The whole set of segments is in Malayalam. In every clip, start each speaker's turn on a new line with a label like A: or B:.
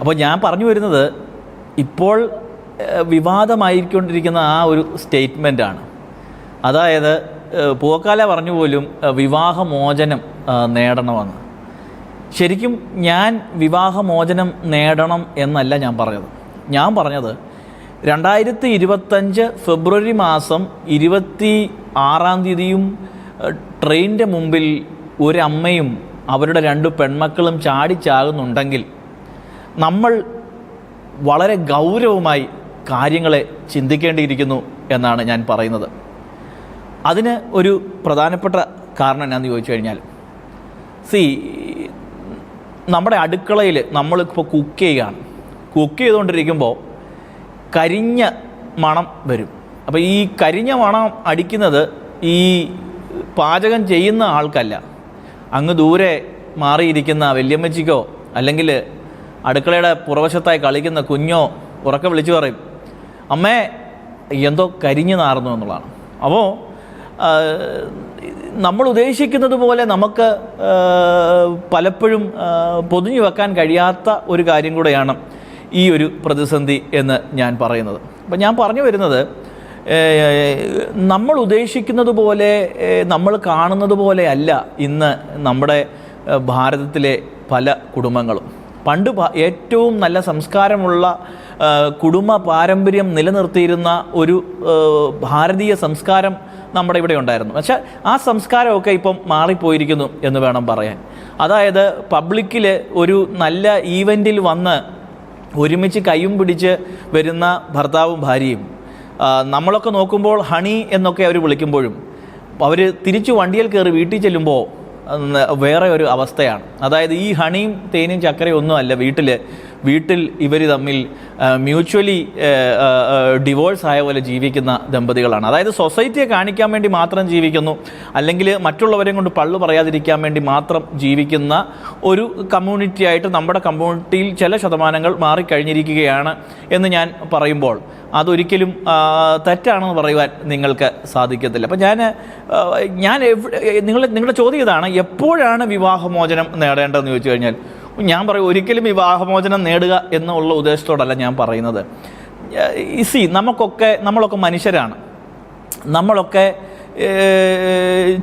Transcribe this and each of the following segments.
A: അപ്പോൾ ഞാൻ പറഞ്ഞു വരുന്നത് ഇപ്പോൾ വിവാദമായിക്കൊണ്ടിരിക്കുന്ന ആ ഒരു സ്റ്റേറ്റ്മെന്റാണ്. അതായത് പൂക്കാല പറഞ്ഞു പോലും വിവാഹമോചനം നേടണമെന്ന്. ശരിക്കും ഞാൻ വിവാഹമോചനം നേടണം എന്നല്ല ഞാൻ പറഞ്ഞത്. ഞാൻ പറഞ്ഞത് രണ്ടായിരത്തി ഇരുപത്തഞ്ച് ഫെബ്രുവരി മാസം ഇരുപത്തി ആറാം തീയതിയും ട്രെയിനിന്റെ മുമ്പിൽ ഒരമ്മയും അവരുടെ രണ്ട് പെൺമക്കളും ചാടിച്ചാകുന്നുണ്ടെങ്കിൽ നമ്മൾ വളരെ ഗൗരവമായി കാര്യങ്ങളെ ചിന്തിക്കേണ്ടിയിരിക്കുന്നു എന്നാണ് ഞാൻ പറയുന്നത്. അതിന് ഒരു പ്രധാനപ്പെട്ട കാരണം എന്നാന്ന് ചോദിച്ചു കഴിഞ്ഞാൽ സി നമ്മുടെ അടുക്കളയിൽ നമ്മളിപ്പോൾ കുക്ക് ചെയ്യുകയാണ്. കുക്ക് ചെയ്തുകൊണ്ടിരിക്കുമ്പോൾ കരിഞ്ഞ മണം വരും. അപ്പോൾ ഈ കരിഞ്ഞ മണം അടിക്കുന്നത് ഈ പാചകം ചെയ്യുന്ന ആൾക്കല്ല. അങ്ങ് ദൂരെ മാറിയിരിക്കുന്ന വല്യമ്മച്ചിക്കോ അല്ലെങ്കിൽ അടുക്കളയുടെ പുറവശത്തായി കളിക്കുന്ന കുഞ്ഞോ ഉറക്കം വിളിച്ചു പറയും അമ്മേ എന്തോ കരിഞ്ഞു നാറുന്നു എന്നുള്ളതാണ്. അപ്പോൾ നമ്മൾ ഉദ്ദേശിക്കുന്നത് പോലെ നമുക്ക് പലപ്പോഴും പൊതിഞ്ഞു വെക്കാൻ കഴിയാത്ത ഒരു കാര്യം കൂടെയാണ് ഈ ഒരു പ്രതിസന്ധി എന്ന് ഞാൻ പറയുന്നത്. അപ്പം ഞാൻ പറഞ്ഞു വരുന്നത് നമ്മൾ ഉദ്ദേശിക്കുന്നത് പോലെ നമ്മൾ കാണുന്നത് പോലെയല്ല ഇന്ന് നമ്മുടെ ഭാരതത്തിലെ പല കുടുംബങ്ങളും. പണ്ട് ഏറ്റവും നല്ല സംസ്കാരമുള്ള കുടുംബ പാരമ്പര്യം നിലനിർത്തിയിരുന്ന ഒരു ഭാരതീയ സംസ്കാരം നമ്മുടെ ഇവിടെ ഉണ്ടായിരുന്നു. പക്ഷേ ആ സംസ്കാരമൊക്കെ ഇപ്പം മാറിപ്പോയിരിക്കുന്നു എന്ന് വേണം പറയാൻ. അതായത് പബ്ലിക്കിൽ ഒരു നല്ല ഈവന്റിൽ വന്ന് ഒരുമിച്ച് കൈയും പിടിച്ച് വരുന്ന ഭർത്താവും ഭാര്യയും നമ്മളൊക്കെ നോക്കുമ്പോൾ ഹണി എന്നൊക്കെ അവർ വിളിക്കുമ്പോഴും അവർ തിരിച്ചു വണ്ടിയിൽ കയറി വീട്ടിൽ ചെല്ലുമ്പോൾ വേറെ ഒരു അവസ്ഥയാണ്. അതായത് ഈ ഹണിയും തേനും ചക്കരയും ഒന്നും അല്ല വീട്ടിൽ വീട്ടിൽ ഇവർ തമ്മിൽ മ്യൂച്വലി ഡിവോഴ്സ് ആയ പോലെ ജീവിക്കുന്ന ദമ്പതികളാണ്. അതായത് സൊസൈറ്റിയെ കാണിക്കാൻ വേണ്ടി മാത്രം ജീവിക്കുന്നു. അല്ലെങ്കിൽ മറ്റുള്ളവരെയും കൊണ്ട് പള്ളു പറയാതിരിക്കാൻ വേണ്ടി മാത്രം ജീവിക്കുന്ന ഒരു കമ്മ്യൂണിറ്റി ആയിട്ട് നമ്മുടെ കമ്മ്യൂണിറ്റിയിൽ ചില ശതമാനങ്ങൾ മാറിക്കഴിഞ്ഞിരിക്കുകയാണ് എന്ന് ഞാൻ പറയുമ്പോൾ അതൊരിക്കലും തെറ്റാണെന്ന് പറയുവാൻ നിങ്ങൾക്ക് സാധിക്കത്തില്ല. അപ്പം ഞാൻ ഞാൻ നിങ്ങൾ നിങ്ങളുടെ ചോദ്യം ഇതാണ് എപ്പോഴാണ് വിവാഹമോചനം നേടേണ്ടതെന്ന് ചോദിച്ചു കഴിഞ്ഞാൽ ഞാൻ പറയും ഒരിക്കലും വിവാഹമോചനം നേടുക എന്നുള്ള ഉദ്ദേശത്തോടല്ല ഞാൻ പറയുന്നത്. സി നമുക്കൊക്കെ നമ്മളൊക്കെ മനുഷ്യരാണ്. നമ്മളൊക്കെ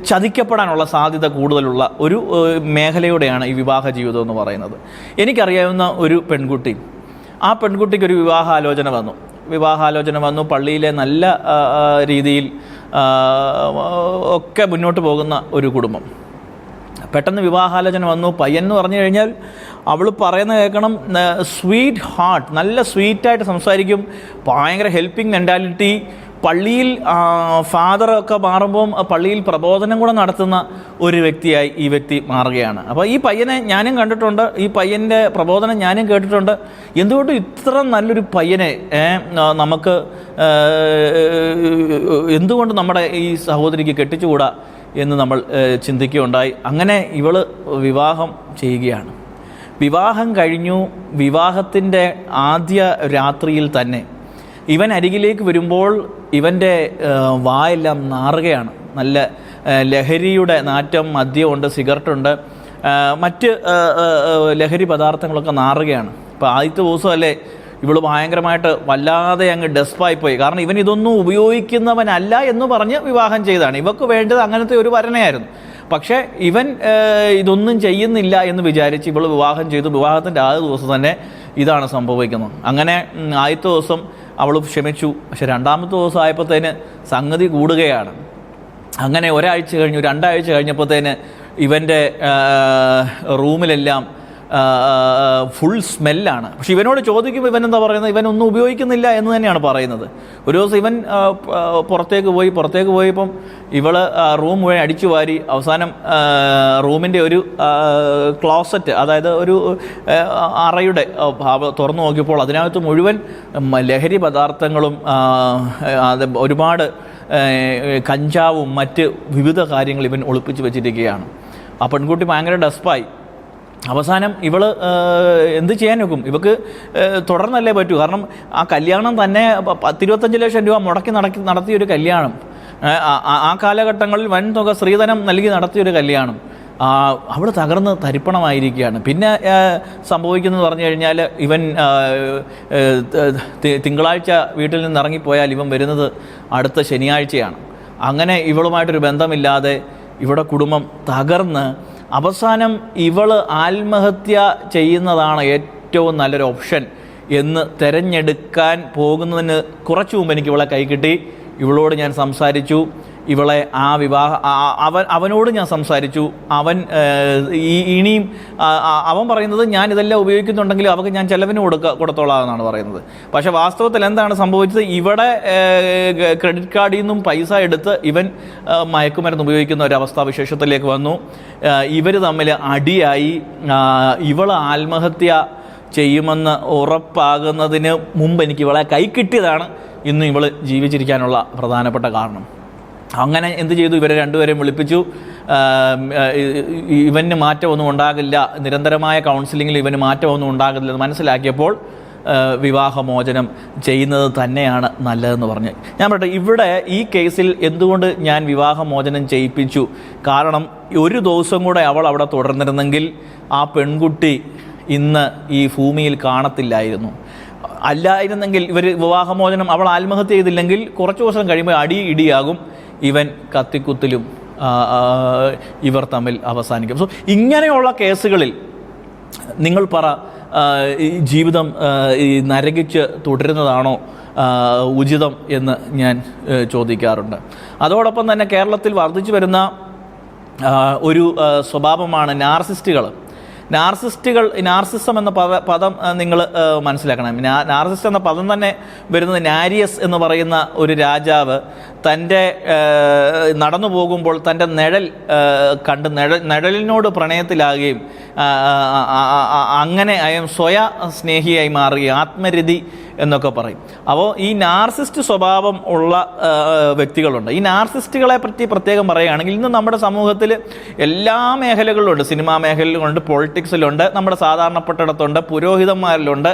A: ചതിക്കപ്പെടാനുള്ള സാധ്യത കൂടുതലുള്ള ഒരു മേഖലയുടെയാണ് ഈ വിവാഹ ജീവിതം എന്ന് പറയുന്നത്. എനിക്കറിയാവുന്ന ഒരു പെൺകുട്ടി. ആ പെൺകുട്ടിക്ക് ഒരു വിവാഹാലോചന വന്നു. വിവാഹാലോചന വന്നു. പള്ളിയിലെ നല്ല രീതിയിൽ ഒക്കെ മുന്നോട്ട് പോകുന്ന ഒരു കുടുംബം. പെട്ടെന്ന് വിവാഹാലോചന വന്നു. പയ്യൻ എന്ന് പറഞ്ഞു കഴിഞ്ഞാൽ അവൾ പറയുന്ന കേൾക്കണം സ്വീറ്റ് ഹാർട്ട് നല്ല സ്വീറ്റായിട്ട് സംസാരിക്കും. ഭയങ്കര ഹെൽപ്പിംഗ് മെന്റാലിറ്റി പള്ളിയിൽ ഫാദറൊക്കെ മാറുമ്പം പള്ളിയിൽ പ്രബോധനം കൂടെ നടത്തുന്ന ഒരു വ്യക്തിയായി ഈ വ്യക്തി മാറുകയാണ്. അപ്പോൾ ഈ പയ്യനെ ഞാനും കണ്ടിട്ടുണ്ട്. ഈ പയ്യന്റെ പ്രബോധനം ഞാനും കേട്ടിട്ടുണ്ട്. എന്തുകൊണ്ട് ഇത്ര നല്ലൊരു പയ്യനെ നമുക്ക് എന്തുകൊണ്ട് നമ്മുടെ ഈ സഹോദരിക്ക് കെട്ടിച്ചുകൂടാ? എന്ന് നമ്മൾ ചിന്തിക്കുകയുണ്ടായി. അങ്ങനെ ഇവൾ വിവാഹം ചെയ്യുകയാണ്. വിവാഹം കഴിഞ്ഞു. വിവാഹത്തിന്റെ ആദ്യ രാത്രിയിൽ തന്നെ ഇവൻ അരികിലേക്ക് വരുമ്പോൾ ഇവന്റെ വായെല്ലാം നാറുകയാണ്. നല്ല ലഹരിയുടെ നാറ്റം മദ്യമുണ്ട് സിഗരറ്റുണ്ട്. മറ്റ് ലഹരി പദാർത്ഥങ്ങളൊക്കെ നാറുകയാണ്. ഇപ്പോൾ ആദ്യത്തെ ദിവസമല്ലേ ഇവൾ ഭയങ്കരമായിട്ട് വല്ലാതെ അങ്ങ് ഡെസ്പായിപ്പോയി. കാരണം ഇവൻ ഇതൊന്നും ഉപയോഗിക്കുന്നവനല്ല എന്ന് പറഞ്ഞ് വിവാഹം ചെയ്തതാണ് ഇവക്ക് വേണ്ടത് അങ്ങനത്തെ ഒരു വരനയായിരുന്നു. പക്ഷേ ഇവൻ ഇതൊന്നും ചെയ്യുന്നില്ല എന്ന് വിചാരിച്ച് ഇവൾ വിവാഹം ചെയ്തു. വിവാഹത്തിന്റെ ആദ്യ ദിവസം തന്നെ ഇതാണ് സംഭവിക്കുന്നത്. അങ്ങനെ ആദ്യത്തെ ദിവസം അവൾ ക്ഷമിച്ചു. പക്ഷെ രണ്ടാമത്തെ ദിവസം ആയപ്പോഴത്തേന് സംഗതി കൂടുകയാണ്. അങ്ങനെ ഒരാഴ്ച കഴിഞ്ഞു രണ്ടാഴ്ച കഴിഞ്ഞപ്പോഴത്തേന് ഇവന്റെ റൂമിലെല്ലാം ഫുൾ സ്മെല്ലാണ് പക്ഷെ ഇവനോട് ചോദിക്കുമ്പോൾ ഇവൻ എന്താ പറയുന്നത്? ഇവൻ ഒന്നും ഉപയോഗിക്കുന്നില്ല എന്ന് തന്നെയാണ് പറയുന്നത്. ഒരു ദിവസം ഇവൻ പുറത്തേക്ക് പോയി പുറത്തേക്ക് പോയപ്പം ഇവൾ റൂം മുഴുവൻ അടിച്ചു വാരി അവസാനം റൂമിന്റെ ഒരു ക്ലോസറ്റ് അതായത് ഒരു അറയുടെ തുറന്നു നോക്കിയപ്പോൾ അതിനകത്ത് മുഴുവൻ ലഹരി പദാർത്ഥങ്ങളും അത് ഒരുപാട് കഞ്ചാവും മറ്റ് വിവിധ കാര്യങ്ങൾ ഇവൻ ഒളിപ്പിച്ച് വെച്ചിരിക്കുകയാണ്. ആ പെൺകുട്ടി ഭയങ്കര ഡെസ്പായി. അവസാനം ഇവൾ എന്ത് ചെയ്യാൻ നോക്കും? ഇവക്ക് തുടർന്നല്ലേ പറ്റൂ. കാരണം ആ കല്യാണം തന്നെ പത്തിരുപത്തഞ്ച് ലക്ഷം രൂപ മുടക്കി നടക്കി നടത്തിയൊരു കല്യാണം. ആ- കാലഘട്ടങ്ങളിൽ വൻ തുക സ്ത്രീധനം നൽകി നടത്തിയൊരു കല്യാണം. അവൾ തകർന്ന് തരിപ്പണമായിരിക്കുകയാണ്. പിന്നെ സംഭവിക്കുന്നത് പറഞ്ഞു കഴിഞ്ഞാൽ ഇവൻ തിങ്കളാഴ്ച വീട്ടിൽ നിന്ന് ഇറങ്ങിപ്പോയാൽ ഇവൻ വരുന്നത് അടുത്ത ശനിയാഴ്ചയാണ്. അങ്ങനെ ഇവളുമായിട്ടൊരു ബന്ധമില്ലാതെ ഇവിടെ കുടുംബം തകർന്ന് അവസാനം ഇവൾ ആത്മഹത്യ ചെയ്യുന്നതാണ് ഏറ്റവും നല്ലൊരു ഓപ്ഷൻ എന്ന് തിരഞ്ഞെടുക്കാൻ പോകുന്നതിന് കുറച്ചു മുമ്പ് എനിക്ക് ഇവളെ കൈ കിട്ടി. ഇവളോട് ഞാൻ സംസാരിച്ചു. ഇവളെ ആ വിവാഹ അവൻ അവനോട് ഞാൻ സംസാരിച്ചു. അവൻ ഈ ഇനിയും അവൻ പറയുന്നത് ഞാൻ ഇതെല്ലാം ഉപയോഗിക്കുന്നുണ്ടെങ്കിൽ അവർക്ക് ഞാൻ ചെലവിന് കൊടുക്ക കൊടുത്തോളാം എന്നാണ് പറയുന്നത്. പക്ഷേ വാസ്തവത്തിൽ എന്താണ് സംഭവിച്ചത്? ഇവിടെ ക്രെഡിറ്റ് കാർഡിൽ നിന്നും പൈസ എടുത്ത് ഇവൻ മയക്കുമരുന്ന് ഉപയോഗിക്കുന്ന ഒരു അവസ്ഥാവിശേഷത്തിലേക്ക് വന്നു. ഇവർ തമ്മിൽ അടിയായി. ഇവൾ ആത്മഹത്യ ചെയ്യുമെന്ന് ഉറപ്പാകുന്നതിന് മുമ്പ് എനിക്ക് ഇവളെ കൈ കിട്ടിയതാണ്. ഇന്ന് ഇവൾ ജീവിച്ചിരിക്കാനുള്ള പ്രധാനപ്പെട്ട കാരണം. അങ്ങനെ എന്ത് ചെയ്തു? ഇവരെ രണ്ടുപേരെയും വിളിപ്പിച്ചു. ഇവന് മാറ്റമൊന്നും ഉണ്ടാകില്ല. നിരന്തരമായ കൗൺസിലിങ്ങിൽ ഇവന് മാറ്റമൊന്നും ഉണ്ടാകില്ല എന്ന് മനസ്സിലാക്കിയപ്പോൾ വിവാഹമോചനം ചെയ്യുന്നത് തന്നെയാണ് നല്ലതെന്ന് പറഞ്ഞ്. ഞാൻ പറയട്ടെ ഇവിടെ ഈ കേസിൽ എന്തുകൊണ്ട് ഞാൻ വിവാഹമോചനം ചെയ്യിപ്പിച്ചു? കാരണം ഒരു ദിവസം കൂടെ അവൾ അവിടെ തുടർന്നിരുന്നെങ്കിൽ ആ പെൺകുട്ടി ഇന്ന് ഈ ഭൂമിയിൽ കാണത്തില്ലായിരുന്നു. അല്ലായിരുന്നെങ്കിൽ ഇവർ വിവാഹമോചനം അവൾ ആത്മഹത്യ ചെയ്തില്ലെങ്കിൽ കുറച്ച് ദിവസം കഴിയുമ്പോൾ അടി ഇടിയാകും. ഇവൻ കത്തിക്കുത്തിലും ഇവർ തമ്മിൽ അവസാനിക്കും. സോ ഇങ്ങനെയുള്ള കേസുകളിൽ നിങ്ങൾ പറ ജീവിതം ഈ നരകിച്ച് തുടരുന്നതാണോ ഉചിതം എന്ന് ഞാൻ ചോദിക്കാറുണ്ട്. അതോടൊപ്പം തന്നെ കേരളത്തിൽ വർദ്ധിച്ചു വരുന്ന ഒരു സ്വഭാവമാണ് നാർസിസ്റ്റുകൾ നാർസിസ്റ്റുകൾ നാർസിസം എന്ന പദ പദം നിങ്ങൾ മനസ്സിലാക്കണം. നാർസിസ്റ്റ് എന്ന പദം തന്നെ വരുന്നത് നാരിയസ് എന്ന് പറയുന്ന ഒരു രാജാവ് തന്റെ നടന്നു പോകുമ്പോൾ തന്റെ നിഴൽ കണ്ട് നിഴൽ നിഴലിനോട് പ്രണയത്തിലാകുകയും അങ്ങനെ അയം സ്വയ സ്നേഹിയായി മാറുകയും ആത്മരതി എന്നൊക്കെ പറയും. അപ്പോൾ ഈ നാർസിസ്റ്റ് സ്വഭാവം ഉള്ള വ്യക്തികളുണ്ട്. ഈ നാർസിസ്റ്റുകളെ പറ്റി പ്രത്യേകം പറയുകയാണെങ്കിൽ ഇന്ന് നമ്മുടെ സമൂഹത്തിൽ എല്ലാ മേഖലകളിലുണ്ട്. സിനിമാ മേഖലയിലുണ്ട് പൊളിറ്റിക്സിലുണ്ട് നമ്മുടെ സാധാരണപ്പെട്ടിടത്തുണ്ട് പുരോഹിതന്മാരിലുണ്ട്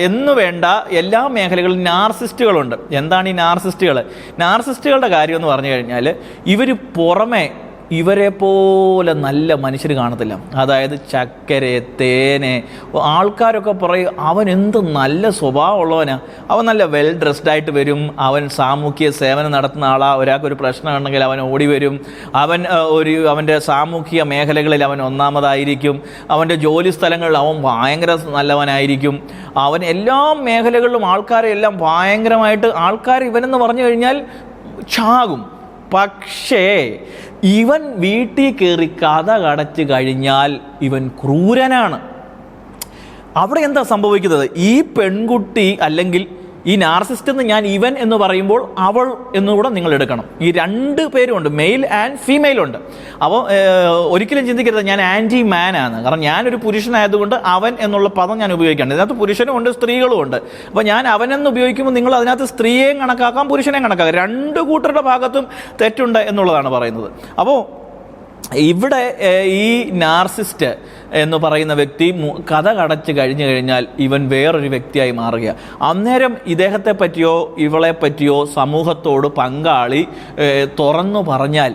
A: എന്നു വേണ്ട എല്ലാ മേഖലകളിലും നാർസിസ്റ്റുകളുണ്ട്. എന്താണ് ഈ നാർസിസ്റ്റുകൾ നാർസിസ്റ്റുകളുടെ കാര്യം എന്ന് പറഞ്ഞു കഴിഞ്ഞാൽ ഇവർ പുറമെ ഇവരെ പോലെ നല്ല മനുഷ്യർ കാണത്തില്ല. അതായത് ചക്കരെ തേനെ ആൾക്കാരൊക്കെ പറയും അവൻ എന്ത് നല്ല സ്വഭാവമുള്ളവനാ. അവൻ നല്ല വെൽ ഡ്രസ്ഡ് ആയിട്ട് വരും. അവൻ സാമൂഹ്യ സേവനം നടത്തുന്ന ആളാ. ഒരാൾക്ക് ഒരു പ്രശ്നം ഉണ്ടെങ്കിൽ അവൻ ഓടി വരും. അവൻ ഒരു അവന്റെ സാമൂഹിക മേഖലകളിൽ അവൻ ഒന്നാമതായിരിക്കും. അവന്റെ ജോലി സ്ഥലങ്ങളിൽ അവൻ ഭയങ്കര നല്ലവനായിരിക്കും. അവൻ എല്ലാ മേഖലകളിലും ആൾക്കാരെ എല്ലാം ഭയങ്കരമായിട്ട് ആൾക്കാർ ഇവനെന്ന് പറഞ്ഞു കഴിഞ്ഞാൽ ചാകും. പക്ഷേ ഇവൻ വീട്ടിൽ കയറി കഥ കടച്ചു കഴിഞ്ഞാൽ ഇവൻ ക്രൂരനാണ്. അവിടെ എന്താ സംഭവിക്കുന്നത്? ഈ പെൺകുട്ടി അല്ലെങ്കിൽ ഈ നാർസിസ്റ്റ് എന്ന് ഞാൻ ഇവൻ എന്ന് പറയുമ്പോൾ അവൾ എന്നുകൂടെ നിങ്ങൾ എടുക്കണം. ഈ രണ്ട് പേരുമുണ്ട് മെയിൽ ആൻഡ് ഫീമെയിൽ ഉണ്ട്. അപ്പോൾ ഒരിക്കലും ചിന്തിക്കരുത് ഞാൻ ആന്റി മാൻ ആണ്. കാരണം ഞാനൊരു പുരുഷനായതുകൊണ്ട് അവൻ എന്നുള്ള പദം ഞാൻ ഉപയോഗിക്കേണ്ടത് ഇതിനകത്ത് പുരുഷനും ഉണ്ട് സ്ത്രീകളും ഉണ്ട്. അപ്പോൾ ഞാൻ അവൻ എന്ന് ഉപയോഗിക്കുമ്പോൾ നിങ്ങൾ അതിനകത്ത് സ്ത്രീയെയും കണക്കാക്കാം പുരുഷനെയും കണക്കാക്കാം. രണ്ട് കൂട്ടരുടെ ഭാഗത്തും തെറ്റുണ്ട് എന്നുള്ളതാണ് പറയുന്നത്. അപ്പോൾ ഇവിടെ ഈ നാർസിസ്റ്റ് എന്ന് പറയുന്ന വ്യക്തി കഥ കടച്ച് കഴിഞ്ഞു കഴിഞ്ഞാൽ ഇവൻ വേറൊരു വ്യക്തിയായി മാറുക അന്നേരം ഇദ്ദേഹത്തെ പറ്റിയോ ഇവളെ പറ്റിയോ സമൂഹത്തോട് പങ്കാളി തുറന്നു പറഞ്ഞാൽ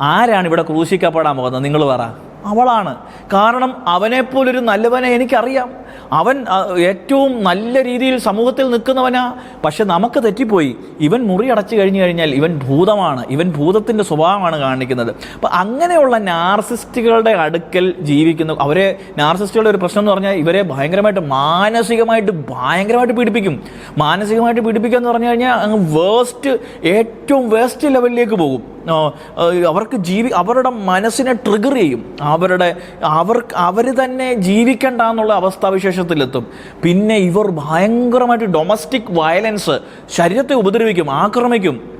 A: ആരാണ് ഇവിടെ ക്രൂശിക്കപ്പെടാൻ പോകുന്നത്? നിങ്ങൾ പറ. അവളാണ്. കാരണം അവനെപ്പോലൊരു നല്ലവനെ എനിക്കറിയാം. അവൻ ഏറ്റവും നല്ല രീതിയിൽ സമൂഹത്തിൽ നിൽക്കുന്നവനാ. പക്ഷെ നമുക്ക് തെറ്റിപ്പോയി. ഇവൻ മുറി അടച്ചു കഴിഞ്ഞു കഴിഞ്ഞാൽ ഇവൻ ഭൂതമാണ്. ഇവൻ ഭൂതത്തിന്റെ സ്വഭാവമാണ് കാണിക്കുന്നത്. അപ്പം അങ്ങനെയുള്ള നാർസിസ്റ്റുകളുടെ അടുക്കൽ ജീവിക്കുന്ന. അവരെ നാർസിസ്റ്റുകളുടെ ഒരു പ്രശ്നം എന്ന് പറഞ്ഞാൽ ഇവരെ ഭയങ്കരമായിട്ട് മാനസികമായിട്ട് ഭയങ്കരമായിട്ട് പീഡിപ്പിക്കും. മാനസികമായിട്ട് പീഡിപ്പിക്കുക എന്ന് പറഞ്ഞു കഴിഞ്ഞാൽ അങ്ങ് വേസ്റ്റ് ഏറ്റവും വേസ്റ്റ് ലെവലിലേക്ക് പോകും. അവർക്ക് ജീവി അവരുടെ മനസ്സിനെ ട്രിഗർ ചെയ്യും. അവരുടെ അവർക്ക് അവർ തന്നെ ജീവിക്കണ്ട എന്നുള്ള അവസ്ഥാവിശേഷത്തിലെത്തും. പിന്നെ ഇവർ ഭയങ്കരമായിട്ട് ഡൊമസ്റ്റിക് വയലൻസ് ശരീരത്തെ ഉപദ്രവിക്കും ആക്രമിക്കും.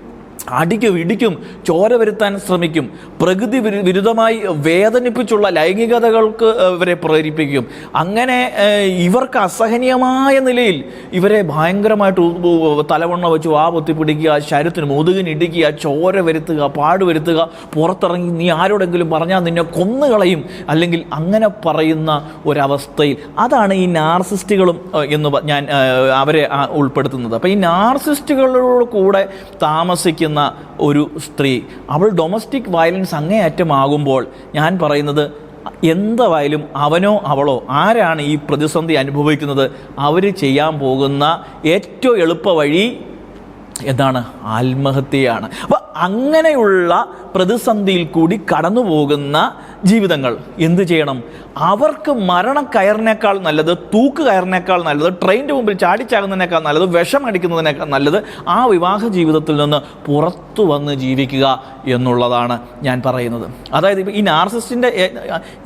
A: അടിക്കും ഇടിക്കും ചോര വരുത്താൻ ശ്രമിക്കും പ്രകൃതി വിരു- വിരുദ്ധമായി വേദനിപ്പിച്ചുള്ള ലൈംഗികതകൾക്ക് ഇവരെ പ്രേരിപ്പിക്കും. അങ്ങനെ ഇവർക്ക് അസഹനീയമായ നിലയിൽ ഇവരെ ഭയങ്കരമായിട്ട് തലവണ്ണ വെച്ച് വാ പൊത്തിപ്പിടിക്കുക ശരീരത്തിന് മുതുകിന് ഇടിക്കുക ചോര വരുത്തുക പാട് വരുത്തുക പുറത്തിറങ്ങി നീ ആരോടെങ്കിലും പറഞ്ഞാൽ നിന്നെ കൊന്നുകളയും അല്ലെങ്കിൽ അങ്ങനെ പറയുന്ന ഒരവസ്ഥയിൽ. അതാണ് ഈ നാർസിസ്റ്റുകളും എന്ന് ഞാൻ അവരെ ഉൾപ്പെടുത്തുന്നത്. അപ്പം ഈ നാർസിസ്റ്റുകളോട് കൂടെ താമസിക്കുന്ന അനുഭവിക്കുന്ന ഒരു സ്ത്രീ. അവൾ ഡൊമസ്റ്റിക് വയലൻസ് അങ്ങേയറ്റമാകുമ്പോൾ ഞാൻ പറയുന്നത് എന്തായാലും അവനോ അവളോ ആരാണ് ഈ പ്രതിസന്ധി അനുഭവിക്കുന്നത്? അവർ ചെയ്യാൻ പോകുന്ന ഏറ്റവും എളുപ്പ വഴി എന്താണ്? ആത്മഹത്യയാണ്. അപ്പം അങ്ങനെയുള്ള പ്രതിസന്ധിയിൽ കൂടി കടന്നു പോകുന്ന ജീവിതങ്ങൾ എന്ത് ചെയ്യണം? അവർക്ക് മരണം കയറിനേക്കാൾ നല്ലത് തൂക്ക് കയറിനേക്കാൾ നല്ലത് ട്രെയിനിന്റെ മുമ്പിൽ ചാടിച്ചാകുന്നതിനേക്കാൾ നല്ലത് വിഷം അടിക്കുന്നതിനേക്കാൾ നല്ലത് ആ വിവാഹ ജീവിതത്തിൽ നിന്ന് പുറത്തു വന്ന് ജീവിക്കുക എന്നുള്ളതാണ് ഞാൻ പറയുന്നത്. അതായത് ഈ നാർസിസ്റ്റിന്റെ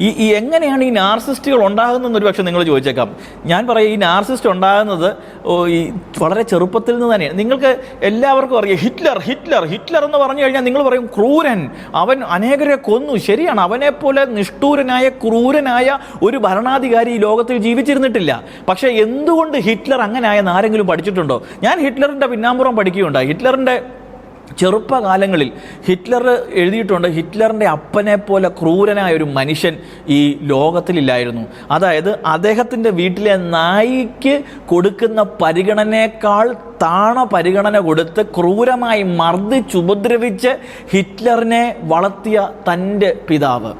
A: ഈ ഈ എങ്ങനെയാണ് ഈ നാർസിസ്റ്റുകൾ ഉണ്ടാകുന്നതെന്ന് ഒരു പക്ഷേ നിങ്ങൾ ചോദിച്ചേക്കാം. ഞാൻ പറയും ഈ നാർസിസ്റ്റ് ഉണ്ടാകുന്നത് ഈ വളരെ ചെറുപ്പത്തിൽ നിന്ന് തന്നെയാണ്. നിങ്ങൾക്ക് എല്ലാവർക്കും അറിയാം ഹിറ്റ്ലർ ഹിറ്റ്ലർ ഹിറ്റ്ലർ എന്ന് പറഞ്ഞു കഴിഞ്ഞാൽ നിങ്ങൾ പറയും ക്രൂരൻ. അവൻ അനേകരെ കൊന്നു. ശരിയാണ്. അവനെപ്പോലെ നിഷ്ഠൂരനായ ക്രൂരനായ ഒരു ഭരണാധികാരി ഈ ലോകത്തിൽ ജീവിച്ചിരുന്നിട്ടില്ല. പക്ഷേ എന്തുകൊണ്ട് ഹിറ്റ്ലർ അങ്ങനെ ആയെന്ന് ആരെങ്കിലും പഠിച്ചിട്ടുണ്ടോ? ഞാൻ ഹിറ്റ്ലറിന്റെ പിന്നാമ്പുറം പഠിക്കുകയുണ്ടായി. ഹിറ്റ്ലറിന്റെ ചെറുപ്പകാലങ്ങളിൽ ഹിറ്റ്ലർ എഴുതിയിട്ടുണ്ട്. ഹിറ്റ്ലറിന്റെ അപ്പനെ പോലെ ക്രൂരനായ ഒരു മനുഷ്യൻ ഈ ലോകത്തിലില്ലായിരുന്നു. അതായത് അദ്ദേഹത്തിന്റെ വീട്ടിലെ നായിക്ക് കൊടുക്കുന്ന പരിഗണനയേക്കാൾ താണ പരിഗണന കൊടുത്ത് ക്രൂരമായി മർദ്ദിച്ചുപദ്രവിച്ച് ഹിറ്റ്ലറിനെ വളർത്തിയ തന്റെ പിതാവ്.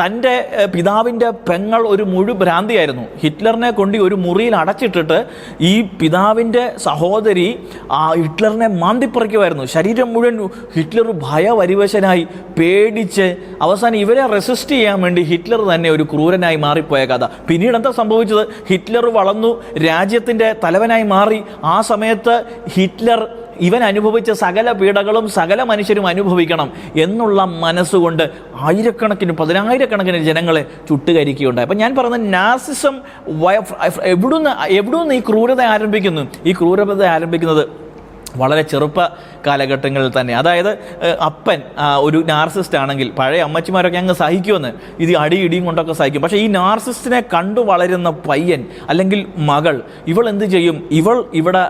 A: തന്റെ പിതാവിന്റെ പെങ്ങൾ ഒരു മുഴു ഭ്രാന്തിയായിരുന്നു. ഹിറ്റ്ലറിനെ കൊണ്ട് ഒരു മുറിയിൽ അടച്ചിട്ടിട്ട് ഈ പിതാവിന്റെ സഹോദരി ആ ഹിറ്റ്ലറിനെ മാന്തിപ്പറിക്കുമായിരുന്നു. ശരീരം മുഴുവൻ ഹിറ്റ്ലർ ഭയപരിവശനായി പേടിച്ച് അവസാനം ഇവരെ റെസിസ്റ്റ് ചെയ്യാൻ വേണ്ടി ഹിറ്റ്ലർ തന്നെ ഒരു ക്രൂരനായി മാറിപ്പോയ കഥ. പിന്നീട് എന്താ സംഭവിച്ചത്? ഹിറ്റ്ലർ വളർന്നു രാജ്യത്തിന്റെ തലവനായി മാറി. ആ സമയത്ത് ഹിറ്റ്ലർ ഇവൻ അനുഭവിച്ച സകല പീഡകളും സകല മനുഷ്യരും അനുഭവിക്കണം എന്നുള്ള മനസ്സുകൊണ്ട് ആയിരക്കണക്കിന് പതിനായിരക്കണക്കിന് ജനങ്ങളെ ചുട്ടുകരിക്കുകയുണ്ടായി. അപ്പം ഞാൻ പറഞ്ഞ നാസിസം എവിടുന്ന് എവിടുന്ന് ഈ ക്രൂരത ആരംഭിക്കുന്നു? ഈ ക്രൂരത ആരംഭിക്കുന്നത് വളരെ ചെറുപ്പ കാലഘട്ടങ്ങളിൽ തന്നെ. അതായത് അപ്പൻ ഒരു നാർസിസ്റ്റ് ആണെങ്കിൽ പഴയ അമ്മച്ചിമാരൊക്കെ അങ്ങ് സഹിക്കുമെന്ന്. ഇത് അടി ഇടിയും കൊണ്ടൊക്കെ സഹിക്കും. പക്ഷേ ഈ നാർസിസ്റ്റിനെ കണ്ടു വളരുന്ന പയ്യൻ അല്ലെങ്കിൽ മകൾ ഇവൾ എന്ത് ചെയ്യും? ഇവൾ ഇവിടെ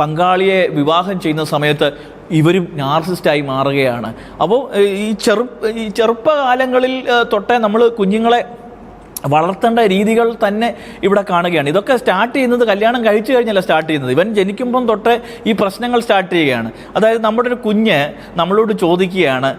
A: പങ്കാളിയെ വിവാഹം ചെയ്യുന്ന സമയത്ത് ഇവരും നാർസിസ്റ്റായി മാറുകയാണ്. അപ്പോൾ ഈ ചെറു ഈ ചെറുപ്പകാലങ്ങളിൽ തൊട്ടേ നമ്മൾ കുഞ്ഞുങ്ങളെ വളർത്തേണ്ട രീതികൾ തന്നെ ഇവിടെ കാണുകയാണ്. ഇതൊക്കെ സ്റ്റാർട്ട് ചെയ്യുന്നത് കല്യാണം കഴിച്ചു കഴിഞ്ഞല്ല സ്റ്റാർട്ട് ചെയ്യുന്നത്? ഇവൻ ജനിക്കുമ്പം തൊട്ട് ഈ പ്രശ്നങ്ങൾ സ്റ്റാർട്ട് ചെയ്യുകയാണ്. അതായത് നമ്മുടെ ഒരു കുഞ്ഞ് നമ്മളോട് ചോദിക്കുകയാണ്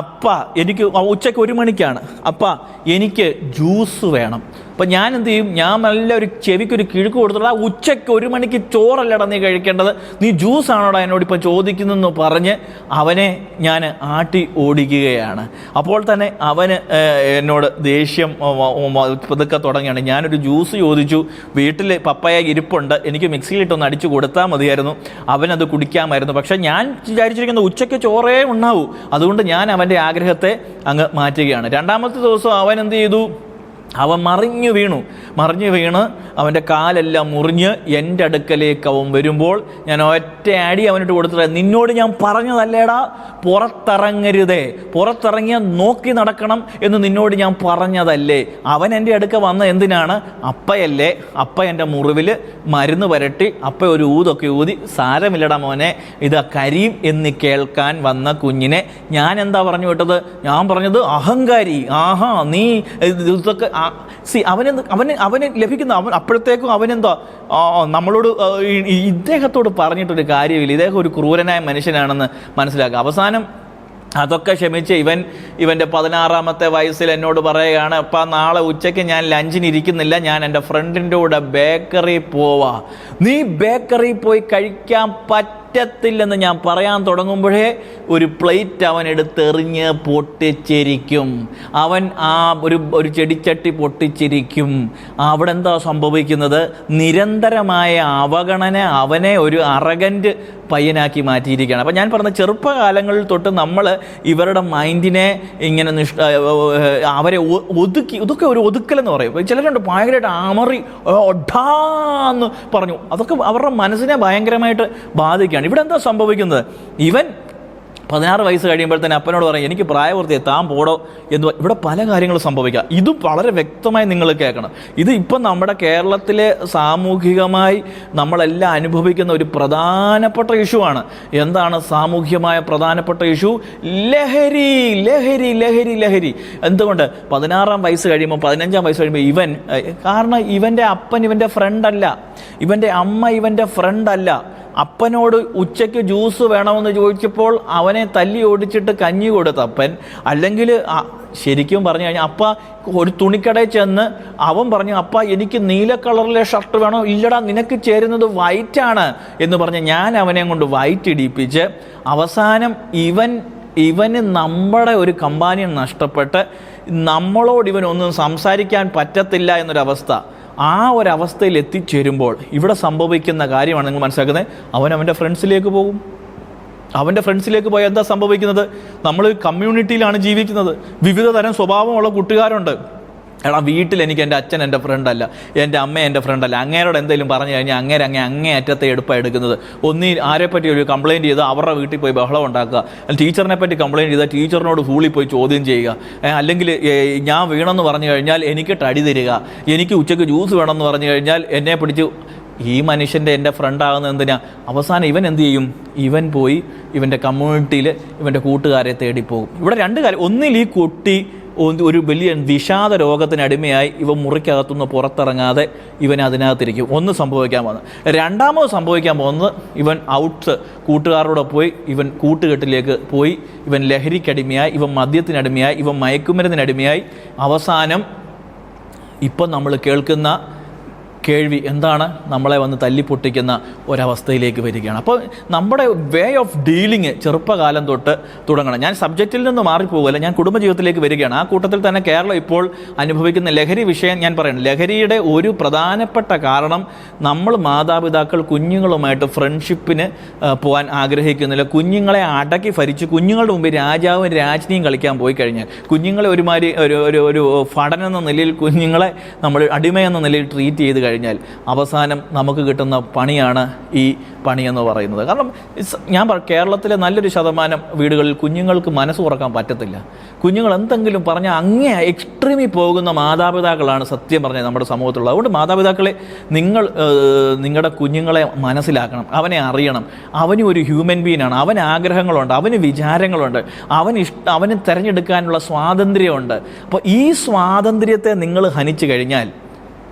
A: അപ്പ എനിക്ക് ഉച്ചയ്ക്ക് ഒരു മണിക്കാണ്. അപ്പ എനിക്ക് ജ്യൂസ് വേണം. അപ്പം ഞാൻ എന്ത് ചെയ്യും? ഞാൻ നല്ല ഒരു ചെവിക്കൊരു കിഴുക്ക് കൊടുത്തിട്ട് ആ ഉച്ചയ്ക്ക് ഒരു മണിക്ക് ചോറല്ലടാ നീ കഴിക്കേണ്ടത്. നീ ജ്യൂസ് ആണോടാ എന്നോട് ഇപ്പം ചോദിക്കുന്നതെന്ന് പറഞ്ഞ് അവനെ ഞാൻ ആട്ടി ഓടിക്കുകയാണ്. അപ്പോൾ തന്നെ അവന് എന്നോട് ദേഷ്യം പതുക്കെ തുടങ്ങിയാണ് ഞാനൊരു ജ്യൂസ് ചോദിച്ചു. വീട്ടിൽ പപ്പയ ഇരിപ്പുണ്ട്. എനിക്ക് മിക്സിയിലിട്ടൊന്ന് അടിച്ചു കൊടുത്താൽ മതിയായിരുന്നു. അവനത് കുടിക്കാമായിരുന്നു. പക്ഷേ ഞാൻ വിചാരിച്ചിരിക്കുന്നത് ഉച്ചയ്ക്ക് ചോറേ ഉണ്ടാവൂ. അതുകൊണ്ട് ഞാൻ അവന്റെ ആഗ്രഹത്തെ അങ്ങ് മാറ്റുകയാണ്. രണ്ടാമത്തെ ദിവസം അവൻ എന്ത് ചെയ്തു? അവൻ മറിഞ്ഞു വീണു. മറിഞ്ഞു വീണ് അവന്റെ കാലെല്ലാം മുറിഞ്ഞ് എന്റെ അടുക്കലേക്ക് അവൻ വരുമ്പോൾ ഞാൻ ഒറ്റ അടി അവനിട്ട് കൊടുത്തിട്ട് നിന്നോട് ഞാൻ പറഞ്ഞതല്ലേടാ? പുറത്തിറങ്ങരുതേ. പുറത്തിറങ്ങിയ നോക്കി നടക്കണം എന്ന് നിന്നോട് ഞാൻ പറഞ്ഞതല്ലേ. അവൻ എന്റെ അടുക്ക വന്ന എന്തിനാണ്? അപ്പയല്ലേ. അപ്പ എന്റെ മുറിവിൽ മരുന്ന് വരട്ടി അപ്പ ഒരു ഊതൊക്കെ ഊതി സാരമില്ലടാ മോനെ ഇത് കരീം എന്ന് കേൾക്കാൻ വന്ന കുഞ്ഞിനെ ഞാൻ എന്താ പറഞ്ഞു വിട്ടത്? ഞാൻ പറഞ്ഞത് അഹങ്കാരി. ആഹാ നീ ഇത് ഇതൊക്കെ സി അവന് അവന് അവന് ലഭിക്കുന്ന അവൻ അപ്പോഴത്തേക്കും അവനെന്താ നമ്മളോട് ഇദ്ദേഹത്തോട് പറഞ്ഞിട്ടൊരു കാര്യമില്ല. ഇദ്ദേഹം ഒരു ക്രൂരനായ മനുഷ്യനാണെന്ന് മനസ്സിലാക്കുക. അവസാനം അതൊക്കെ ക്ഷമിച്ച് ഇവൻ ഇവന്റെ പതിനാറാമത്തെ വയസ്സിൽ എന്നോട് പറയുകയാണ് അപ്പം നാളെ ഉച്ചയ്ക്ക് ഞാൻ ലഞ്ചിന് ഇരിക്കുന്നില്ല. ഞാൻ എന്റെ ഫ്രണ്ടിന്റെ കൂടെ ബേക്കറി പോവാ. നീ ബേക്കറി പോയി കഴിക്കാൻ പറ്റത്തില്ലെന്ന് ഞാൻ പറയാൻ തുടങ്ങുമ്പോഴേ ഒരു പ്ലേറ്റ് അവൻ എടുത്തെറിഞ്ഞ് പൊട്ടിച്ചിരിക്കും. അവൻ ആ ഒരു ഒരു ചെടിച്ചട്ടി പൊട്ടിച്ചിരിക്കും. അവിടെ എന്താ സംഭവിക്കുന്നത്? നിരന്തരമായ അവഗണന അവനെ ഒരു അറഗന്റ് പയ്യനാക്കി മാറ്റിയിരിക്കുകയാണ്. അപ്പം ഞാൻ പറഞ്ഞ ചെറുപ്പകാലങ്ങളിൽ തൊട്ട് നമ്മൾ ഇവരുടെ മൈൻഡിനെ ഇങ്ങനെ നിഷ്ഠ അവരെ ഒതുക്കി ഇതൊക്കെ ഒരു ഒതുക്കലെന്ന് പറയും. ചിലരുണ്ട് ഭയങ്കരമായിട്ട് അമറി ഒഡാന്ന് പറഞ്ഞു. അതൊക്കെ അവരുടെ മനസ്സിനെ ഭയങ്കരമായിട്ട് ബാധിക്കുകയാണ്. ഇവിടെ എന്താ സംഭവിക്കുന്നത്? ഇവൻ പതിനാറ് വയസ്സ് കഴിയുമ്പോൾ തന്നെ അപ്പനോട് പറയും എനിക്ക് പ്രായപൂർത്തി താൻ പോടോ എന്ന് ഇവിടെ പല കാര്യങ്ങളും സംഭവിക്കാം. ഇത് വളരെ വ്യക്തമായി നിങ്ങൾ കേൾക്കണം. ഇത് ഇപ്പം നമ്മുടെ കേരളത്തിലെ സാമൂഹികമായി നമ്മളെല്ലാം അനുഭവിക്കുന്ന ഒരു പ്രധാനപ്പെട്ട ഇഷ്യൂ ആണ്. എന്താണ് സാമൂഹികമായ പ്രധാനപ്പെട്ട ഇഷ്യൂ ലഹരി ലഹരി ലഹരി ലഹരി. എന്തുകൊണ്ട്? പതിനാറാം വയസ്സ് കഴിയുമ്പോൾ പതിനഞ്ചാം വയസ്സ് കഴിയുമ്പോൾ ഇവൻ കാരണം ഇവന്റെ അപ്പൻ ഇവന്റെ ഫ്രണ്ട് അല്ല. ഇവന്റെ അമ്മ ഇവന്റെ ഫ്രണ്ട് അല്ല. അപ്പനോട് ഉച്ചയ്ക്ക് ജ്യൂസ് വേണമെന്ന് ചോദിച്ചപ്പോൾ അവനെ തല്ലി ഓടിച്ചിട്ട് കഞ്ഞി കൊടുത്ത അപ്പൻ. അല്ലെങ്കിൽ ശരിക്കും പറഞ്ഞു കഴിഞ്ഞാൽ അപ്പ ഒരു തുണിക്കടയിൽ ചെന്ന് അവൻ പറഞ്ഞു അപ്പ എനിക്ക് നീല കളറിലെ ഷർട്ട് വേണോ? ഇല്ലടാ നിനക്ക് ചേരുന്നത് വൈറ്റ് ആണ്. എന്ന് പറഞ്ഞ് ഞാൻ അവനെ കൊണ്ട് വൈറ്റ് ഇടിപ്പിച്ച് അവസാനം ഇവൻ ഇവന് നമ്മുടെ ഒരു കമ്പാനിയൻ നഷ്ടപ്പെട്ട് നമ്മളോട് ഇവനൊന്നും സംസാരിക്കാൻ പറ്റത്തില്ല എന്നൊരവസ്ഥ. ആ ഒരവസ്ഥയിൽ എത്തിച്ചേരുമ്പോൾ ഇവിടെ സംഭവിക്കുന്ന കാര്യമാണ് നിങ്ങൾ മനസ്സിലാക്കുന്നത്? അവൻ അവന്റെ ഫ്രണ്ട്സിലേക്ക് പോകും. അവന്റെ ഫ്രണ്ട്സിലേക്ക് പോയാൽ എന്താ സംഭവിക്കുന്നത്? നമ്മൾ കമ്മ്യൂണിറ്റിയിലാണ് ജീവിക്കുന്നത്. വിവിധ തരം സ്വഭാവമുള്ള കൂട്ടുകാരുണ്ട്. എടാ വീട്ടിൽ എനിക്ക് എന്റെ അച്ഛൻ എന്റെ ഫ്രണ്ടല്ല എന്റെ അമ്മ എന്റെ ഫ്രണ്ടല്ല അങ്ങേരോട് എന്തെങ്കിലും പറഞ്ഞു കഴിഞ്ഞാൽ അങ്ങേരെ അങ്ങേ അങ്ങേ അറ്റത്തെ എടുപ്പാണ് എടുക്കുന്നത്. ഒന്നീ പറ്റി ഒരു കംപ്ലയിന്റ് ചെയ്ത് അവരുടെ വീട്ടിൽ പോയി ബഹളം ഉണ്ടാക്കുക. അല്ലെങ്കിൽ ടീച്ചറിനെ പറ്റി കംപ്ലയിന്റ് ചെയ്താൽ ടീച്ചറിനോട് ഫൂളിൽ പോയി ചോദ്യം ചെയ്യുക. അല്ലെങ്കിൽ ഞാൻ വീണമെന്ന് പറഞ്ഞു കഴിഞ്ഞാൽ എനിക്ക് ടടി തരിക. എനിക്ക് ഉച്ചയ്ക്ക് ജ്യൂസ് വേണമെന്ന് പറഞ്ഞു കഴിഞ്ഞാൽ എന്നെ പിടിച്ച് ഈ മനുഷ്യന്റെ എന്റെ ഫ്രണ്ടാകുന്ന എന്തിനാ? അവസാനം ഇവൻ എന്ത് ചെയ്യും? ഇവൻ പോയി ഇവന്റെ കമ്മ്യൂണിറ്റിയിൽ ഇവന്റെ കൂട്ടുകാരെ തേടിപ്പോകും. ഇവിടെ രണ്ട് കാര്യം. ഒന്നിൽ ഈ കുട്ടി ഒരു വലിയ വിഷാദ രോഗത്തിന് അടിമയായി ഇവ മുറിക്കകത്തുനിന്ന് പുറത്തിറങ്ങാതെ ഇവൻ അതിനകത്തിരിക്കും. ഒന്ന് സംഭവിക്കാൻ പോകുന്നത്. രണ്ടാമത് സംഭവിക്കാൻ പോകുന്നത് ഇവൻ ഔട്ട്സ് കൂട്ടുകാരോടെ പോയി ഇവൻ കൂട്ടുകെട്ടിലേക്ക് പോയി ഇവൻ ലഹരിക്കടിമയായി ഇവൻ മദ്യത്തിനടിമയായി ഇവൻ മയക്കുമരുന്നിനടിമയായി. അവസാനം ഇപ്പം നമ്മൾ കേൾക്കുന്ന കേൾവി എന്താണ് നമ്മളെ വന്ന് തല്ലിപ്പൊട്ടിക്കുന്ന ഒരവസ്ഥയിലേക്ക് വരികയാണ്. അപ്പോൾ നമ്മുടെ വേ ഓഫ് ഡീലിങ് ചെറുപ്പകാലം തൊട്ട് തുടങ്ങണം. ഞാൻ സബ്ജക്റ്റിൽ നിന്ന് മാറിപ്പോകല്ല ഞാൻ കുടുംബജീവിതത്തിലേക്ക് വരികയാണ്. ആ കൂട്ടത്തിൽ തന്നെ കേരളം ഇപ്പോൾ അനുഭവിക്കുന്ന ലഹരി വിഷയം ഞാൻ പറയണം ലഹരിയുടെ ഒരു പ്രധാനപ്പെട്ട കാരണം നമ്മൾ മാതാപിതാക്കൾ കുഞ്ഞുങ്ങളുമായിട്ട് ഫ്രണ്ട്ഷിപ്പിന് പോകാൻ ആഗ്രഹിക്കുന്നില്ല. കുഞ്ഞുങ്ങളെ അടക്കി ഭരിച്ച് കുഞ്ഞുങ്ങളുടെ മുമ്പിൽ രാജാവും രാജ്ഞിയും കളിക്കാൻ പോയി കഴിഞ്ഞാൽ കുഞ്ഞുങ്ങളെ ഒരുമാതിരി ഒരു ഒരു ഒരു ഫടനെന്ന നിലയിൽ കുഞ്ഞുങ്ങളെ നമ്മൾ അടിമയെന്ന നിലയിൽ ട്രീറ്റ് ചെയ്ത് അവസാനം നമുക്ക് കിട്ടുന്ന പണിയാണ് ഈ പണിയെന്ന് പറയുന്നത്. കാരണം ഞാൻ കേരളത്തിലെ നല്ലൊരു ശതമാനം വീടുകളിൽ കുഞ്ഞുങ്ങൾക്ക് മനസ്സ് തുറക്കാൻ പറ്റത്തില്ല. കുഞ്ഞുങ്ങൾ എന്തെങ്കിലും പറഞ്ഞാൽ അങ്ങേ എക്സ്ട്രീമിൽ പോകുന്ന മാതാപിതാക്കളാണ് സത്യം പറഞ്ഞാൽ നമ്മുടെ സമൂഹത്തിലുള്ളത് അതുകൊണ്ട് മാതാപിതാക്കളെ നിങ്ങൾ നിങ്ങളുടെ കുഞ്ഞുങ്ങളെ മനസ്സിലാക്കണം അവനെ അറിയണം. അവനും ഒരു ഹ്യൂമൻ ബീനാണ്. അവന് ആഗ്രഹങ്ങളുണ്ട് അവന് വിചാരങ്ങളുണ്ട് അവന് ഇഷ്ട അവന് തിരഞ്ഞെടുക്കാനുള്ള സ്വാതന്ത്ര്യമുണ്ട്. അപ്പോൾ ഈ സ്വാതന്ത്ര്യത്തെ നിങ്ങൾ ഹനിച്ചു കഴിഞ്ഞാൽ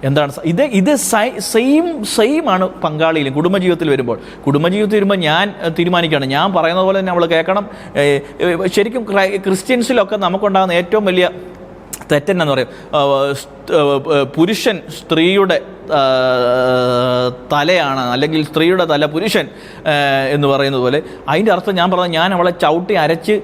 A: എന്താണ് ഇത് ഇത് സെയിം സെയിം ആണ് പങ്കാളിയിലും കുടുംബജീവിതത്തിൽ വരുമ്പോൾ. കുടുംബജീവിതത്തിൽ വരുമ്പോൾ ഞാൻ തീരുമാനിക്കുകയാണ്. ഞാൻ പറയുന്നത് പോലെ തന്നെ അവൾ കേൾക്കണം. ശരിക്കും ക്രൈ- ക്രിസ്ത്യൻസിലൊക്കെ നമുക്കുണ്ടാകുന്ന ഏറ്റവും വലിയ തെറ്റെന്നു പറയും. പുരുഷൻ സ്ത്രീയുടെ തലയാണ് അല്ലെങ്കിൽ സ്ത്രീയുടെ തല പുരുഷൻ എന്ന് പറയുന്നത് പോലെ. അതിന്റെ അർത്ഥം ഞാൻ പറഞ്ഞത് ഞാൻ അവളെ ചവിട്ടി അരച്ച്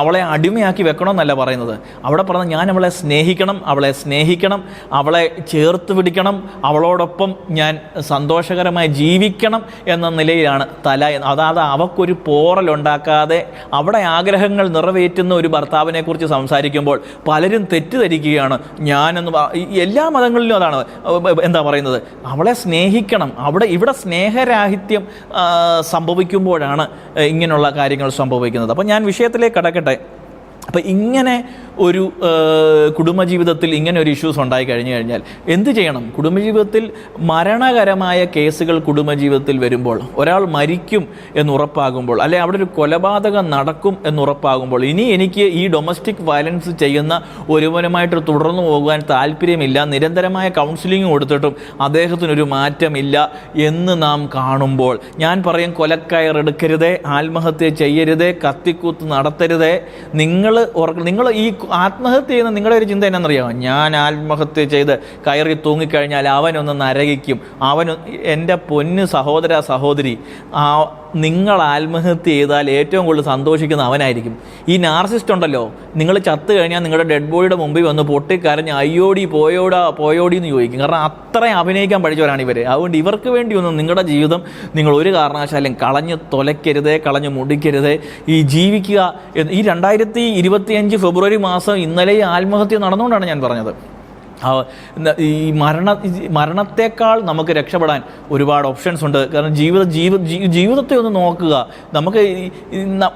A: അവളെ അടിമയാക്കി വെക്കണമെന്നല്ല പറയുന്നത്. അവിടെ പറഞ്ഞ ഞാൻ അവളെ സ്നേഹിക്കണം അവളെ സ്നേഹിക്കണം അവളെ ചേർത്ത് പിടിക്കണം അവളോടൊപ്പം ഞാൻ സന്തോഷകരമായി ജീവിക്കണം എന്ന നിലയിലാണ് തല അതായത് അവക്കൊരു പോറലുണ്ടാക്കാതെ അവിടെ ആഗ്രഹങ്ങൾ നിറവേറ്റുന്ന ഒരു ഭർത്താവിനെക്കുറിച്ച് സംസാരിക്കുമ്പോൾ പലരും തെറ്റിദ്ധരിക്കുകയാണ്. ഞാനെന്ന് ഈ എല്ലാ മതങ്ങളിലും അതാണ് എന്താ പറയുന്നത്? അവളെ സ്നേഹിക്കണം. അവിടെ ഇവിടെ സ്നേഹരാഹിത്യം സംഭവിക്കുമ്പോഴാണ് ഇങ്ങനെയുള്ള കാര്യങ്ങൾ സംഭവിക്കുന്നത്. അപ്പോൾ ഞാൻ വിഷയത്തിലേക്ക് കടക്കട്ടെ. അപ്പം ഇങ്ങനെ ഒരു കുടുംബജീവിതത്തിൽ ഇങ്ങനെ ഒരു ഇഷ്യൂസ് ഉണ്ടായി കഴിഞ്ഞു കഴിഞ്ഞാൽ എന്ത് ചെയ്യണം? കുടുംബജീവിതത്തിൽ മരണകരമായ കേസുകൾ കുടുംബജീവിതത്തിൽ വരുമ്പോൾ ഒരാൾ മരിക്കും എന്നുറപ്പാകുമ്പോൾ അല്ലെ അവിടെ ഒരു കൊലപാതകം നടക്കും എന്നുറപ്പാകുമ്പോൾ ഇനി എനിക്ക് ഈ ഡൊമസ്റ്റിക് വയലൻസ് ചെയ്യുന്ന ഒരുവനുമായിട്ട് തുടർന്നു പോകാൻ താല്പര്യമില്ല നിരന്തരമായ കൗൺസിലിംഗ് കൊടുത്തിട്ടും അദ്ദേഹത്തിനൊരു മാറ്റമില്ല എന്ന് നാം കാണുമ്പോൾ ഞാൻ പറയും കൊലക്കയറെടുക്കരുതേ ആത്മഹത്യ ചെയ്യരുതേ കത്തിക്കൂത്ത് നടത്തരുതേ നിങ്ങൾ നിങ്ങൾ ഈ ആത്മഹത്യ ചെയ്യുന്ന നിങ്ങളുടെ ഒരു ചിന്ത എന്നാണെന്നറിയാമോ ഞാൻ ആത്മഹത്യ ചെയ്ത് കയറി തൂങ്ങിക്കഴിഞ്ഞാൽ അവനൊന്ന് നരകിക്കും. അവൻ എന്റെ പൊന്ന് സഹോദര സഹോദരി ആ നിങ്ങൾ ആത്മഹത്യ ചെയ്താൽ ഏറ്റവും കൂടുതൽ സന്തോഷിക്കുന്ന അവനായിരിക്കും. ഈ നാർസിസ്റ്റ് ഉണ്ടല്ലോ. നിങ്ങൾ ചത്തു കഴിഞ്ഞാൽ നിങ്ങളുടെ ഡെഡ് ബോഡിയുടെ മുമ്പിൽ വന്ന് പൊട്ടിക്കരഞ്ഞ് അയ്യോടി പോയോടാ പോയോടി എന്ന് ചോദിക്കും. കാരണം അത്രയും അഭിനയിക്കാൻ പഠിച്ചവരാണ് ഇവർ അതുകൊണ്ട് ഇവർക്ക് വേണ്ടിയൊന്നും നിങ്ങളുടെ ജീവിതം നിങ്ങൾ ഒരു കാരണവശാലും കളഞ്ഞ് തൊലയ്ക്കരുതേ കളഞ്ഞ് മുടിക്കരുതേ. ഈ ജീവിക്കുക ഈ രണ്ടായിരത്തി ഇരുപത്തിയഞ്ച് ഫെബ്രുവരി മാസം ഇന്നലെ ആത്മഹത്യ നടന്നുകൊണ്ടാണ് ഞാൻ പറഞ്ഞത്. ഈ മരണ മരണത്തേക്കാൾ നമുക്ക് രക്ഷപ്പെടാൻ ഒരുപാട് ഓപ്ഷൻസ് ഉണ്ട്. കാരണം ജീവിത ജീവ ജീവിതത്തെ ഒന്ന് നോക്കുക. നമുക്ക്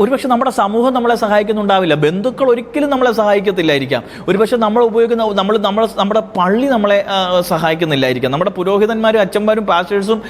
A: ഒരുപക്ഷെ നമ്മുടെ സമൂഹം നമ്മളെ സഹായിക്കുന്നുണ്ടാവില്ല. ബന്ധുക്കൾ ഒരിക്കലും നമ്മളെ സഹായിക്കത്തില്ലായിരിക്കാം. ഒരുപക്ഷെ നമ്മൾ ഉപയോഗിക്കുന്ന നമ്മൾ നമ്മൾ നമ്മുടെ പള്ളി നമ്മളെ സഹായിക്കുന്നില്ലായിരിക്കാം. നമ്മുടെ പുരോഹിതന്മാരും അച്ഛന്മാരും പാസ്റ്റേഴ്സും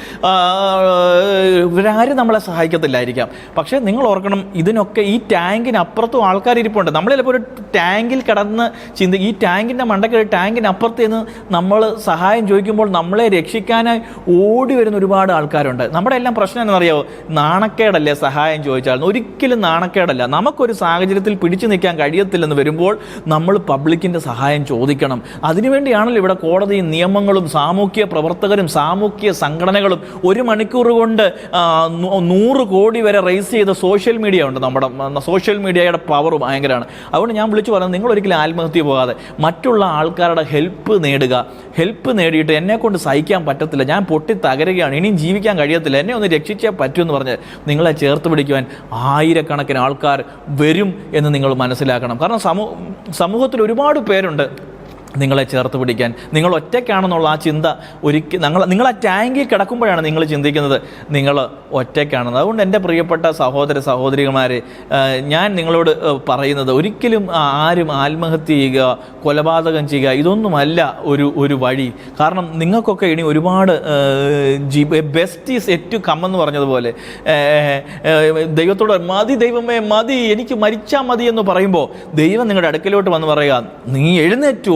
A: ഇവരാരും നമ്മളെ സഹായിക്കത്തില്ലായിരിക്കാം. പക്ഷേ നിങ്ങൾ ഓർക്കണം ഇതിനൊക്കെ ഈ ടാങ്കിനപ്പുറത്തും ആൾക്കാർ ഇരിപ്പുണ്ട് നമ്മൾ ചിലപ്പോൾ ഒരു ടാങ്കിൽ കിടന്ന് ചിന്തി ഈ ടാങ്കിന്റെ മണ്ടയ്ക്ക് ടാങ്കിന് അപ്പുറത്ത് നിന്ന് നമ്മൾ സഹായം ചോദിക്കുമ്പോൾ നമ്മളെ രക്ഷിക്കാനായി ഓടി വരുന്ന ഒരുപാട് ആൾക്കാരുണ്ട്. നമ്മുടെ എല്ലാം പ്രശ്നം എന്നറിയാവോ നാണക്കേടല്ലേ സഹായം ചോദിച്ചാൽ. ഒരിക്കലും നാണക്കേടല്ല. നമുക്കൊരു സാഹചര്യത്തിൽ പിടിച്ചു നിൽക്കാൻ കഴിയത്തില്ലെന്ന് വരുമ്പോൾ നമ്മൾ പബ്ലിക്കിന്റെ സഹായം ചോദിക്കണം. അതിനുവേണ്ടിയാണല്ലോ ഇവിടെ കോടതിയും നിയമങ്ങളും സാമൂഹ്യ പ്രവർത്തകരും സാമൂഹ്യ സംഘടനകളും ഒരു മണിക്കൂർ കൊണ്ട് നൂറ് കോടി വരെ റേസ് ചെയ്ത സോഷ്യൽ മീഡിയ ഉണ്ട് നമ്മുടെ സോഷ്യൽ മീഡിയയുടെ പവർ ഭയങ്കരമാണ്. അതുകൊണ്ട് ഞാൻ വിളിച്ചു പറയുന്നത് നിങ്ങൾ ഒരിക്കലും ആത്മഹത്യ പോകാതെ മറ്റുള്ള ആൾക്കാരുടെ ഹെൽപ്പ് നേടുക. ഹെൽപ്പ് നേടിയിട്ട് എന്നെ കൊണ്ട് സഹിക്കാൻ പറ്റത്തില്ല. ഞാൻ പൊട്ടി തകരുകയാണ്. ഇനിയും ജീവിക്കാൻ കഴിയത്തില്ല. എന്നെ ഒന്ന് രക്ഷിച്ചേ പറ്റൂ എന്ന് പറഞ്ഞ് നിങ്ങളെ ചേർത്ത് പിടിക്കുവാൻ ആയിരക്കണക്കിന് ആൾക്കാർ വരും എന്ന് നിങ്ങൾ മനസ്സിലാക്കണം. കാരണം സമൂ സമൂഹത്തിൽ ഒരുപാട് പേരുണ്ട്. നിങ്ങളെ ചേർത്ത് പിടിക്കാൻ. നിങ്ങൾ ഒറ്റയ്ക്കാണെന്നുള്ള ആ ചിന്ത ഒരിക്കൽ നിങ്ങൾ നിങ്ങൾ ആ ടാങ്കിൽ കിടക്കുമ്പോഴാണ് നിങ്ങൾ ചിന്തിക്കുന്നത് നിങ്ങൾ ഒറ്റയ്ക്കാണെന്ന്. അതുകൊണ്ട് എന്റെ പ്രിയപ്പെട്ട സഹോദര സഹോദരിമാരെ ഞാൻ നിങ്ങളോട് പറയുന്നത് ഒരിക്കലും ആരും ആത്മഹത്യ ചെയ്യുക കൊലപാതകം ചെയ്യുക ഇതൊന്നുമല്ല ഒരു ഒരു വഴി. കാരണം നിങ്ങൾക്കൊക്കെ ഇനി ഒരുപാട് ബെസ്റ്റ് ഈസ് എറ്റ് കം എന്ന് പറഞ്ഞതുപോലെ ദൈവത്തോട് മതി ദൈവമേ മതി എനിക്ക് മരിച്ചാൽ മതി എന്ന് പറയുമ്പോൾ ദൈവം നിങ്ങളുടെ അടുക്കലോട്ട് വന്ന് പറയുക നീ എഴുന്നേറ്റു